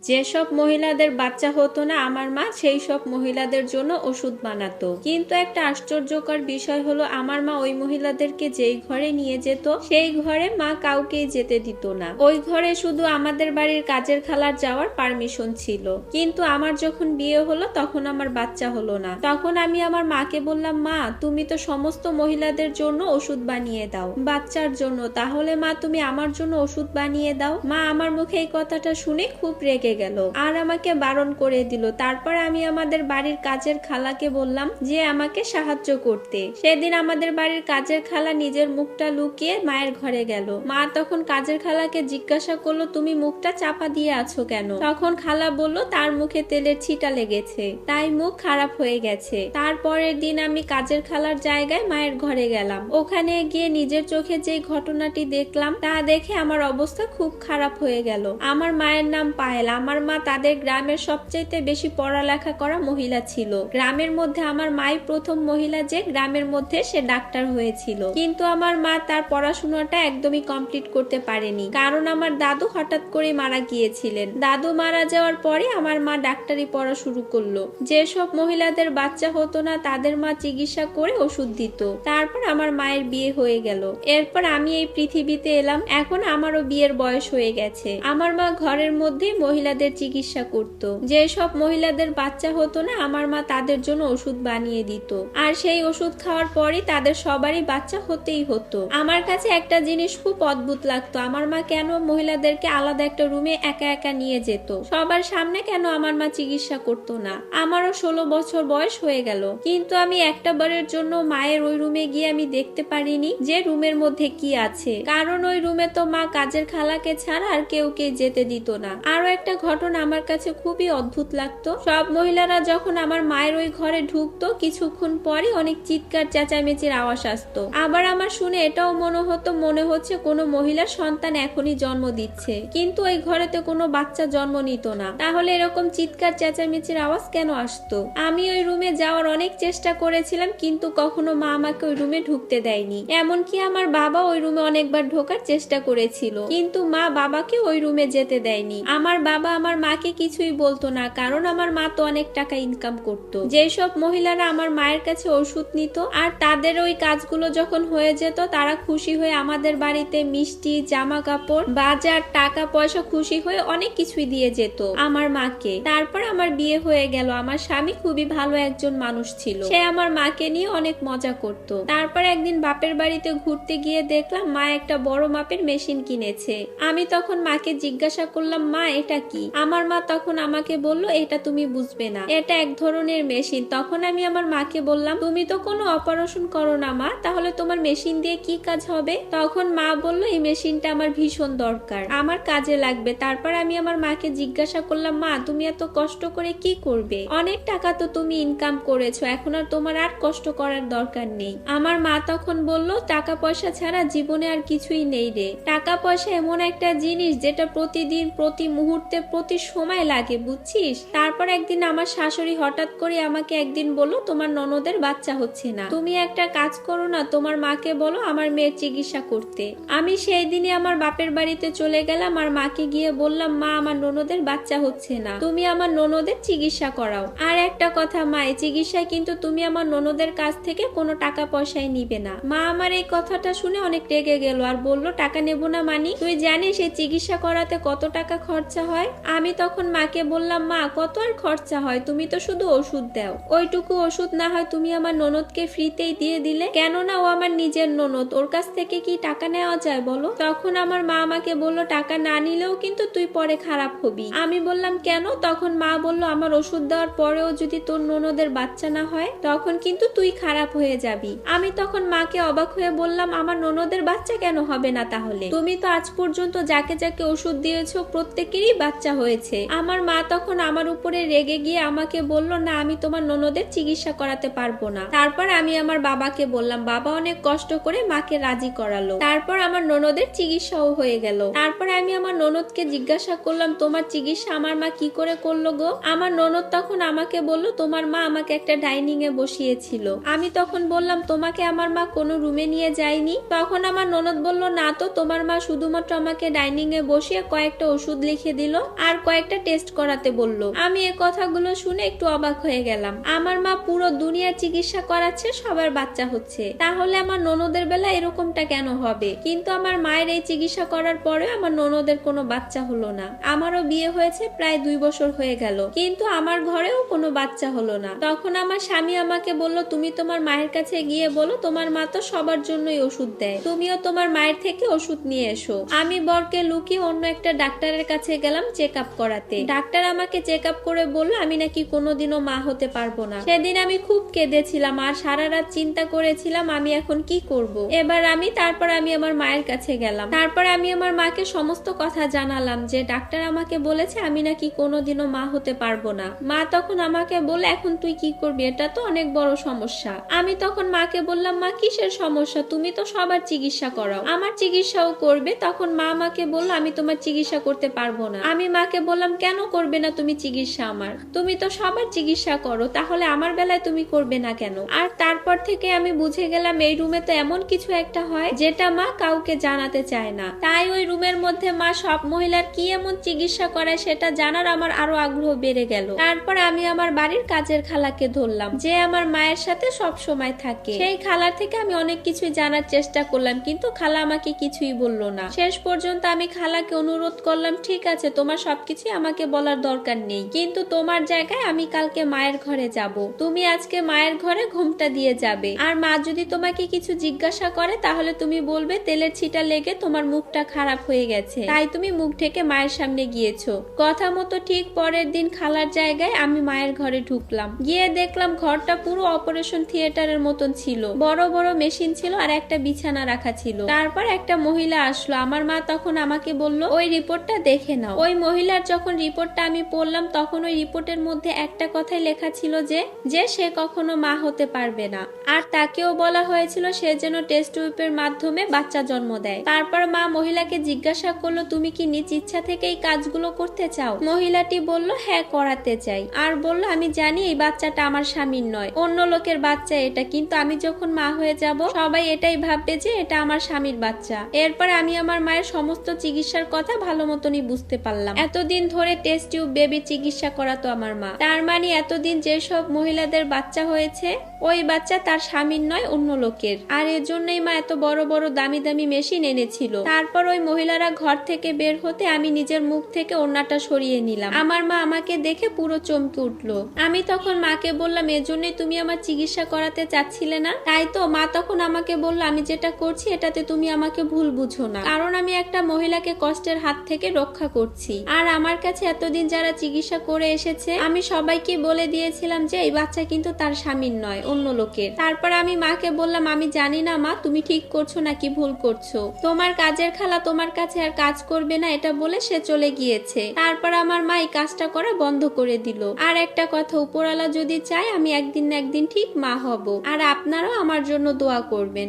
যেসব মহিলাদের বাচ্চা হতো না আমার মা, সেই সব মহিলাদের জন্য ওষুধ বানাতো। কিন্তু একটা আশ্চর্যকর বিষয় হলো, আমার মা ওই মহিলাদেরকে যেই ঘরে নিয়ে যেত, সেই ঘরে মা কাউকেই যেতে দিত না। ওই ঘরে শুধু আমাদের বাড়ির কাজের খালার যাওয়ার পারমিশন ছিল। কিন্তু আমার যখন বিয়ে হলো, তখন আমার বাচ্চা হলো না। তখন আমি আমার মাকে বললাম, মা, তুমি তো সমস্ত মহিলাদের জন্য ওষুধ বানিয়ে দাও। বাচ্চার জন্য। তাহলে মা, তুমি আমার জন্য ওষুধ বানিয়ে দাও। মা আমার মুখে এই কথাটা শুনে খুব রেগে গেল। আর আমাকে বারণ করে দিল। তারপর আমি আমাদের বাড়ির কাজের খালাকে বললাম যে আমাকে সাহায্য করতে। সেদিন আমাদের বাড়ির কাজের খালা নিজের মুখটা লুকিয়ে মায়ের ঘরে গেল। মা তখন কাজের খালাকে জিজ্ঞাসা করল, তুমি মুখটা চাপা দিয়ে আছো কেন? তখন খালা বলল, তার মুখে তেলের ছিটা লেগেছে। তাই মুখ খারাপ হয়ে গেছে। তারপরের দিন আমি কাজের খালার জায়গায় মায়ের ঘরে গেলাম। ওখানে গিয়ে নিজের চোখে যে ঘটনাটি দেখলাম, তা দেখে আমার অবস্থা খুব খারাপ হয়ে গেল। আমার মায়ের নাম পায়েল। আমার মা তাদের গ্রামের সবচাইতে বেশি পড়ালেখা করা মহিলা ছিল। গ্রামের মধ্যে আমার মাই প্রথম মহিলা যে গ্রামের মধ্যে সে ডাক্তার হয়েছিল। কিন্তু আমার মা তার পড়াশোনাটা একদমই কমপ্লিট করতে পারেনি। কারণ আমার দাদু হঠাৎ করে মারা গিয়েছিলেন। দাদু মারা যাওয়ার পরে আমার মা ডাক্তারি পড়া শুরু করল। যেসব মহিলাদের বাচ্চা হতো না, তাদের মা চিকিৎসা করে ওষুধ দিত। তারপর আমার মায়ের বিয়ে হয়ে গেল। এরপর আমি এই পৃথিবীতে এলাম। এখন আমারও বিয়ের বয়স হয়ে গেছে। আমার মা ঘরের মধ্যে মহিলাদের চিকিৎসা করত। যেসব মহিলাদের বাচ্চা হতো না, আমার মা তাদের জন্য ওষুধ বানিয়ে দিত। আর সেই ওষুধ খাওয়ার পরই তাদের সবারই বাচ্চা হতেই হতো। আমার কাছে একটা জিনিস খুব অদ্ভুত লাগতো। আমার মা কেন মহিলাদেরকে আলাদা একটা রুমে একা একা নিয়ে যেত? সবার সামনে কেন আমার মা চিকিৎসা করতো না? আমারও ষোলো বছর বয়স হয়ে গেল। কিন্তু আমি একটা বারের জন্য মায়ের ওই রুমে গিয়ে আমি দেখতে পারিনি যে রুমের মধ্যে কি আছে। কারণ ওই রুমে তো মা কাজের খালাকে ছাড়া আর কেউ কে যেতে দিত না। আরও একটা ঘটনা আমার কাছে খুবই অদ্ভুত লাগতো। সব মহিলারা যখন আমার মায়ের ওই ঘরে ঢুকতো, কিছুক্ষণ পরে অনেক চিৎকার, চেঁচামেচির আওয়াজ আসতো। আবার আমার শুনে এটাও মনে হতো, মনে হচ্ছে কোনো মহিলার সন্তান এখনই জন্ম দিচ্ছে। কিন্তু ওই ঘরেতে কোনো বাচ্চা জন্ম নিত না। তাহলে এরকম চিৎকার, চেঁচামেচির আওয়াজ কেন আসতো? আমি ওই রুমে যাওয়ার অনেক চেষ্টা করেছিলাম, কিন্তু কখনো মা আমাকে ওই রুমে ঢুকতে দেয়নি। এমনকি আমার বাবা ওই রুমে অনেকবার ঢোকার চেষ্টা করেছিল। কিন্তু মা বাবাকে ওই রুমে যেতে দেয়নি। আমার বাবা আমার মাকে কিছুই বলতো না, কারণ আমার মা তো অনেক টাকা ইনকাম করত। যেসব মহিলারা আমার মায়ের কাছে ওষুধ নিত আর তাদের ওই কাজগুলো যখন হয়ে যেত, তারা খুশি হয়ে আমাদের বাড়িতে মিষ্টি জামা কাপড় বাজার টাকা পয়সা খুশি হয়ে অনেক কিছুই দিয়ে যেত আমার মাকে। তারপর আমার বিয়ে হয়ে গেল। আমার স্বামী খুবই ভালো একজন মানুষ ছিল। সে আমার মাকে নিয়ে অনেক মজা করত। তারপর একদিন বাপের বাড়িতে ঘুরতে গিয়ে দেখলাম মা একটা বড় মাপের মেশিন কিনেছে। আমি তখন মাকে জিজ্ঞাসা করলাম, মা, এটা কি? আমার মা তখন আমাকে বলল, এটা তুমি বুঝবে না। এটা এক ধরনের মেশিন। তখন আমি আমার মাকে বললাম, তুমি তো কোনো অপারেশন করো না, মা। তাহলে তোমার মেশিন দিয়ে কি কাজ হবে? তখন মা বলল, এই মেশিনটা আমার ভীষণ দরকার। আমার কাজে লাগবে। তারপর আমি আমার মাকে জিজ্ঞাসা করলাম, মা, তুমি এত কষ্ট করে কি করবে? অনেক টাকা তো তুমি ইনকাম করেছ। এখন আর তোমার আর কষ্ট করার দরকার নেই। আমার মা তখন বলল টাকা পয়সা ছাড়া জীবনে আর কিছুই নেই রে। টাকা পয়সা এমন একটা জিনিস যেটা প্রতিদিন, প্রতি মুহূর্তে প্রতি সময় লাগে, বুঝছিস? তারপর একদিন আমার শাশুড়ি হঠাৎ করে আমাকে একদিন বলল, তোমার ননদের বাচ্চা হচ্ছে না। তুমি একটা কাজ করো না, তোমার মাকে বলো আমার মেয়ের চিকিৎসা করতে। আমি সেই দিনে আমার বাপের বাড়িতে চলে গেলাম, আর মাকে গিয়ে বললাম, মা, আমার ননদের বাচ্চা হচ্ছে না। তুমি আমার ননদের চিকিৎসা করাও। আর একটা কথা, মা, এই চিকিৎসায় কিন্তু তুমি আমার ননদের কাছ থেকে কোনো টাকা পয়সাই নিবে না। মা আমার এই কথাটা শুনে অনেক রেগে গেল, আর বলল, টাকা নেব না মানি। তুই জানিস, এই চিকিৎসা করাতে কত টাকা খরচা হয়? আমি তখন মাকে বললাম, মা, কত আর খরচা হয়? তুমি তো শুধু ওষুধ দাও। ওইটুকু ওষুধ না হয় তুমি আমার ননদকে ফ্রিতেই দিয়ে দিলে? কেননা ও আমার নিজের ননদ? ওর কাছ থেকে কি টাকা নেওয়া যায় বলো? তখন আমার মা আমাকে বলল, টাকা না নিলেও কিন্তু তুই পরে খারাপ হবি। আমি বললাম, কেন? তখন মা বলল, আমার ওষুধ দেওয়ার পরেও যদি তোর ননদের বাচ্চা না হয়, তখন কিন্তু তুই খারাপ হয়ে যাবি। আমি তখন মাকে অবাক হয়ে বললাম, আমার ননদের বাচ্চা কেন হবে না তাহলে? তুমি তো আজ পর্যন্ত যাকে যাকে ওষুধ দিয়েছ, প্রত্যেকেরই বাচ্চা হয়েছে। আমার মা তখন আমার উপরে রেগে গিয়ে আমাকে বলল, না, আমি তোমার ননদের চিকিৎসা করাতে পারব না। তারপর আমি আমার বাবাকে বললাম, বাবা অনেক কষ্ট করে মাকে রাজি করালো। তারপর আমার ননদের চিকিৎসাও হয়ে গেল। তারপর আমি আমার ননদকে জিজ্ঞাসা করলাম, তোমার চিকিৎসা আমার মা কি করে করল গো? আমার ননদ তখন আমাকে বলল, তোমার মা আমাকে একটা ডাইনিং এ বসিয়েছিল। আমি তখন বললাম, তোমাকে আমার মা কোনো রুমে নিয়ে যায়নি? তখন আমার ননদ বলল, না তো, তোমার মা শুধুমাত্র আমাকে ডাইনিং এ বসিয়ে কয়েকটা ওষুধ লিখে দিল। আর কয়েকটা টেস্ট করাতে বলল। আমি এ কথাগুলো শুনে একটু অবাক হয়ে গেলাম। আমার মা পুরো দুনিয়ার চিকিৎসা করাচ্ছে, সবার বাচ্চা হচ্ছে। তাহলে আমার ননদের বেলা এরকমটা কেন হবে? কিন্তু আমার মায়ের এই চিকিৎসা করার পরে আমার ননদের কোনো বাচ্চা হলো না। আমারও বিয়ে হয়েছে প্রায় দুই বছর হয়ে গেল। কিন্তু আমার ঘরেও কোনো বাচ্চা হলো না। তখন আমার স্বামী আমাকে বলল, তুমি তোমার মায়ের কাছে গিয়ে বলো, তোমার মা তো সবার জন্যই ওষুধ দেয়। তুমিও তোমার মায়ের থেকে ওষুধ নিয়ে এসো। আমি বরকে লুকিয়ে অন্য একটা ডাক্তারের কাছে গেলাম চেক আপ করাতে। ডাক্তার আমাকে চেক আপ করে বলল, আমি নাকি কোনোদিনও মা হতে পারব না। সেদিন আমি খুব কেঁদেছিলাম আর সারা রাত চিন্তা করেছিলাম, আমি এখন কি করব। এবার আমি, তারপর আমি আমার মায়ের কাছে গেলাম। তারপর আমি আমার মাকে সমস্ত কথা জানালাম যে, ডাক্তার আমাকে বলেছে আমি নাকি কোনোদিনও মা হতে পারব না। মা তখন আমাকে বলে এখন তুই কি করবি? এটা তো অনেক বড় সমস্যা। আমি তখন মাকে বললাম, মা, কিসের সমস্যা? তুমি তো সবার চিকিৎসা করাও। আমার চিকিৎসাও করবে। তখন মা আমাকে বলল, আমি তোমার চিকিৎসা করতে পারব না। আমি মাকে বললাম, কেন করবে না তুমি চিকিৎসা আমার? তুমি তো সবার চিকিৎসা করো, তাহলে আমার বেলায় তুমি করবে না কেন? আর তারপর থেকে আমি বুঝে গেলাম, এই রুমে তো এমন কিছু একটা হয় যেটা মা কাউকে জানাতে চায় না। তাই ওই রুমের মধ্যে মা সব মহিলার কি এমন চিকিৎসা করায় সেটা জানার আমার আরও আগ্রহ বেড়ে গেল। তারপর আমি আমার বাড়ির কাজের খালাকে ধরলাম, যে আমার মায়ের সাথে সব সময় থাকে। সেই খালার থেকে আমি অনেক কিছু জানার চেষ্টা করলাম, কিন্তু খালা আমাকে কিছুই বলল না। শেষ পর্যন্ত আমি খালাকে অনুরোধ করলাম, ঠিক আছে, তোমার সবকিছুই আমাকে বলার দরকার নেই। কিন্তু তোমার জায়গায় আমি কালকে মায়ের ঘরে যাব। তুমি আজকে মায়ের ঘরে ঘুমটা দিয়ে যাবে। আর মা যদি তোমাকে কিছু জিজ্ঞাসা করে, তাহলে তুমি বলবে, তেলের ছিটা লেগে তোমার মুখটা খারাপ হয়ে গেছে। তাই তুমি মুখ ঢেকে মায়ের সামনে গিয়েছো। কথা মতো ঠিক পরের দিন খালার জায়গায় আমি মায়ের ঘরে ঢুকলাম। গিয়ে দেখলাম ঘরটা পুরো অপারেশন থিয়েটারের মতন ছিল। বড় বড় মেশিন ছিল আর একটা বিছানা রাখা ছিল। তারপর একটা মহিলা আসলো। আমার মা তখন আমাকে বলল, ওই রিপোর্টটা দেখে নাও। ওই মহিলার যখন রিপোর্টটা আমি পড়লাম, তখন ওই রিপোর্টের মধ্যে একটা কথাই লেখা ছিল যে যে সে কখনো মা হতে পারবে না। আর তাকেও বলা হয়েছিল সে যেন টেস্ট টিউবের মাধ্যমে বাচ্চা জন্ম দেয়। তারপর মা মহিলাকে জিজ্ঞাসা করল, তুমি কি নিজ ইচ্ছা থেকে এই কাজগুলো করতে চাও? মহিলাটি বলল হ্যাঁ করাতে চাই। আর বলল, আমি জানি এই বাচ্চাটা আমার স্বামীর নয়, অন্য লোকের বাচ্চা এটা, কিন্তু আমি যখন মা হয়ে যাব, সবাই এটাই ভাববে যে এটা আমার স্বামীর বাচ্চা। এরপর আমি আমার মায়ের সমস্ত চিকিৎসার কথা ভালো মতনই বুঝতে পারলাম। এতদিন ধরে টেস্ট টিউব বেবি চিকিৎসা করাতো আমার মা। তার মানে এতদিন যেসব মহিলাদের বাচ্চা হয়েছে, ওই বাচ্চা তার স্বামীর নয়, অন্য লোকের। আর এর জন্যই মা এত বড় বড় দামি দামি মেশিন এনেছিল। তারপর ওই মহিলারা ঘর থেকে বের হতে আমি নিজের মুখ থেকে ওড়নাটা সরিয়ে নিলাম। আমার মা আমাকে দেখে পুরো চমকে উঠল। আমি তখন মাকে বললাম, এজন্যই তুমি আমার চিকিৎসা করাতে চাচ্ছিলে না? তাই তো মা তখন আমাকে বলল, আমি যেটা করছি, এটাতে তুমি আমাকে ভুল বুঝো না। কারণ আমি একটা মহিলাকে কষ্টের হাত থেকে রক্ষা করছি। আর আমার কাছে এতদিন যারা চিকিৎসা করে এসেছে, আমি সবাইকে বলে দিয়েছিলাম যে এই বাচ্চা কিন্তু তার স্বামীর নয়, অন্য লোকের। তারপর আমি মাকে বললাম, আমি জানি না মা, তুমি ঠিক করছ নাকি ভুল করছ? তোমার কাজের খালা তোমার কাছে আর কাজ করবে না এটা বলে সে চলে গিয়েছে। তারপর আমার মা এই কাজটা করা বন্ধ করে দিল। আর একটা কথা, উপরওয়ালা যদি চায়, আমি একদিন না একদিন ঠিক মা হব। আর আপনারাও আমার জন্য দোয়া করবেন।